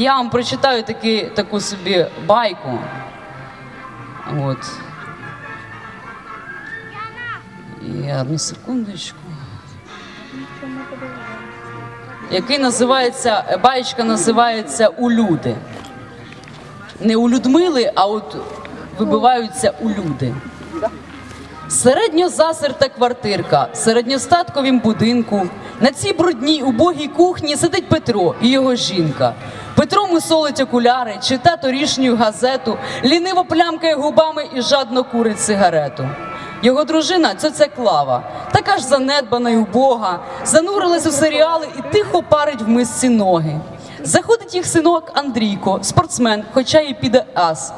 Я вам прочитаю таки, таку собі байку. От. І одну секундочку. Який називається, баєчка називається У люди. Не у Людмили, а от вибиваються у люди. Середньозасерта квартирка середньостатковім будинку. На цій брудній убогій кухні сидить Петро і його жінка. Петро мусолить окуляри, чита торішню газету, ліниво плямкає губами і жадно курить сигарету. Його дружина це Клава, така ж занедбана й убога, занурилась у серіали і тихо парить в мисці ноги. Заходить їх синок Андрійко, спортсмен, хоча і піде ас.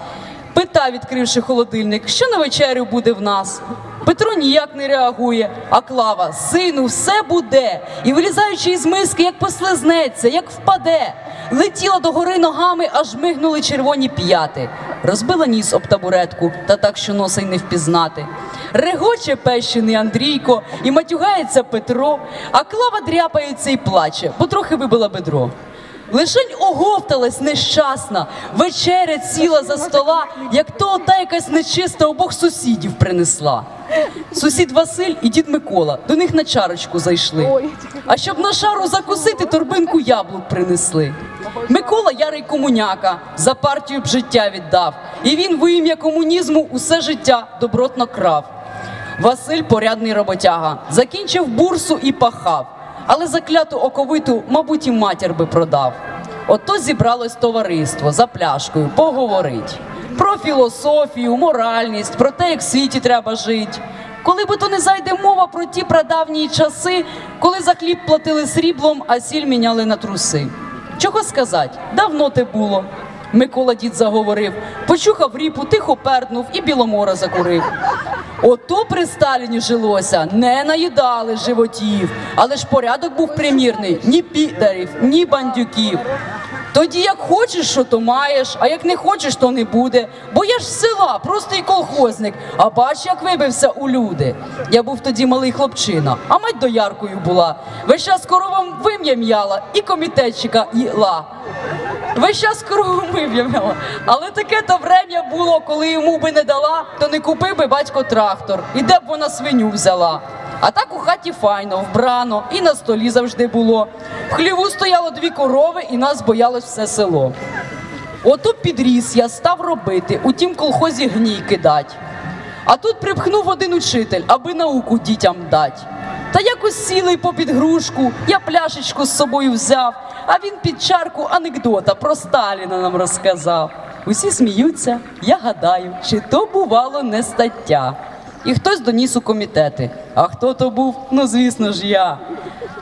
Пита, відкривши холодильник, що на вечерю буде в нас. Петро ніяк не реагує, а клава сину, все буде. І вилізаючи із миски, як послизнеться, як впаде. Летіла до гори ногами, аж мигнули червоні п'яти. Розбила ніс об табуретку, та так, що носа й не впізнати. Регоче пещений Андрійко і матюгається Петро, а клава дряпається і плаче, бо трохи вибила бедро. Лишень оговталась нещасна, вечеря сіла за стола, як то та якась нечиста обох сусідів принесла. Сусід Василь і дід Микола до них на чарочку зайшли. А щоб на шару закусити, торбинку яблук принесли. Микола ярий комуняка за партію б життя віддав, і він во ім'я комунізму усе життя добротно крав. Василь порядний роботяга, закінчив бурсу і пахав, але закляту оковиту, мабуть, і матір би продав. Ото зібралось товариство за пляшкою поговорить про філософію, моральність, про те, як в світі треба жити. Коли би то не зайде мова про ті прадавні часи, коли за хліб платили сріблом, а сіль міняли на труси. Чого сказати? Давно те було. Микола дід заговорив, почухав ріпу, тихо перднув і біломора закурив. Ото при Сталіні жилося, не наїдали животів, але ж порядок був примірний, ні підарів, ні бандюків. Тоді як хочеш, що то маєш, а як не хочеш, то не буде. Бо я ж з села, простий колхозник, а бач, як вибився у люди. Я був тоді малий хлопчина, а мать дояркою була. Весь час коровам вим'я м'яла і комітетчика їла. Весь час корову вим'яла. Але таке то врем'я було, коли йому би не дала, то не купив би батько трактор, і де б вона свиню взяла. А так у хаті файно, вбрано, і на столі завжди було. В хліву стояло дві корови, і нас боялось все село. Ото підріс я став робити, у тім колхозі гній кидать. А тут припхнув один учитель, аби науку дітям дать. Та якось сілий попід грушку, я пляшечку з собою взяв, а він під чарку анекдота про Сталіна нам розказав. Усі сміються, я гадаю, чи то бувало не стаття. І хтось доніс у комітети. А хто то був? Ну, звісно ж, я.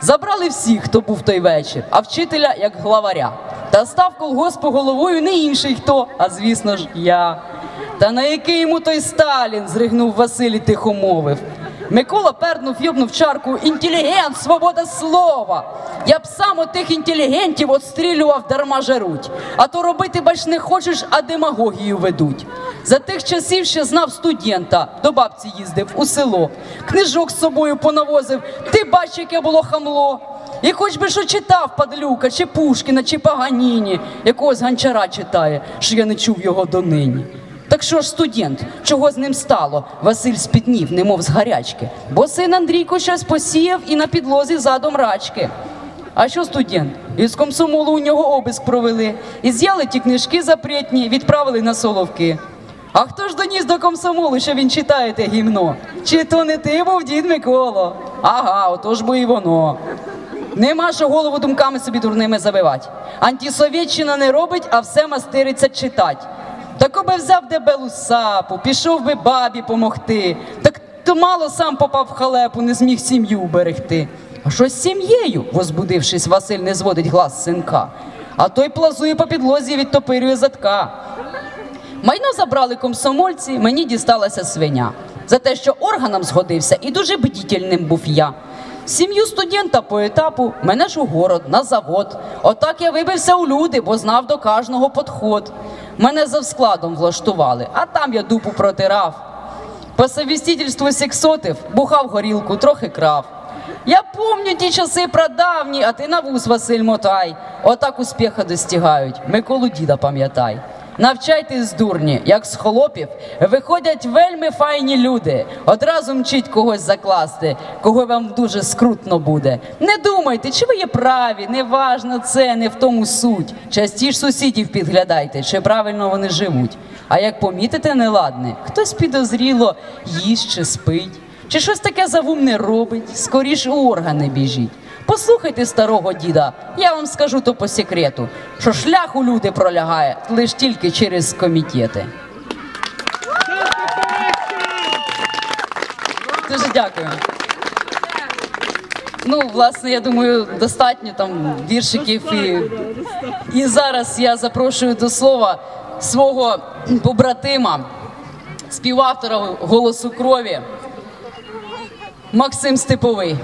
Забрали всіх, хто був той вечір, а вчителя як главаря. Та став колгоспу головою не інший хто, а звісно ж, я. Та на який йому той Сталін? зригнув Василь і тихо мовив. Микола пернув, йобнув чарку інтелігент, свобода слова. Я б сам от тих інтелігентів отстрілював дарма жаруть. А то робити бач не хочеш, а демагогію ведуть. За тих часів ще знав студента, до бабці їздив у село. Книжок з собою понавозив. Ти бач, яке було хамло. І хоч би що читав Падлюка, чи Пушкіна, чи Паганіні, якогось ганчара читає, що я не чув його донині. Так що ж студент, чого з ним стало? Василь спітнів, немов з гарячки, бо син Андрійко щось посіяв і на підлозі задом рачки. А що студент? Із комсомолу у нього обиск провели, і з'яли ті книжки запретні, відправили на соловки. А хто ж доніс до комсомолу, що він читає те гімно? Чи то не ти був дід Миколо? Ага, отож бо і воно. Нема що голову думками собі дурними забивати. Антисовєтщина не робить, а все мастериться читать. Так би взяв дебелу сапу, пішов би бабі помогти. Так то мало сам попав в халепу, не зміг сім'ю берегти. А що з сім'єю? возбудившись, Василь не зводить глас з синка. А той плазує по підлозі і відтопирює задка. Майно забрали комсомольці, мені дісталася свиня. За те, що органам згодився, і дуже бдітельним був я. Сім'ю студента по етапу мене ж у город, на завод. Отак я вибився у люди, бо знав до кожного подход. Мене за складом влаштували, а там я дупу протирав. По совістительству сексотив, бухав горілку, трохи крав. Я помню ті часи прадавні, а ти на вуз Василь Мотай. Отак успіха достигають. Миколу діда пам'ятай. Навчайтесь, дурні, як з холопів виходять вельми файні люди. Одразу мчить когось закласти, кого вам дуже скрутно буде. Не думайте, чи ви є праві, неважно це, не в тому суть. Частіше сусідів підглядайте, чи правильно вони живуть. А як помітите неладне, хтось підозріло їсть чи спить, чи щось таке завумне робить, скоріш у органи біжіть. Послухайте старого діда, я вам скажу то по секрету, що шлях у люди пролягає лише тільки через комітети. Дуже дякую. Ну, власне, я думаю, достатньо там віршиків і, і зараз я запрошую до слова свого побратима, співавтора голосу крові Максим Степовий.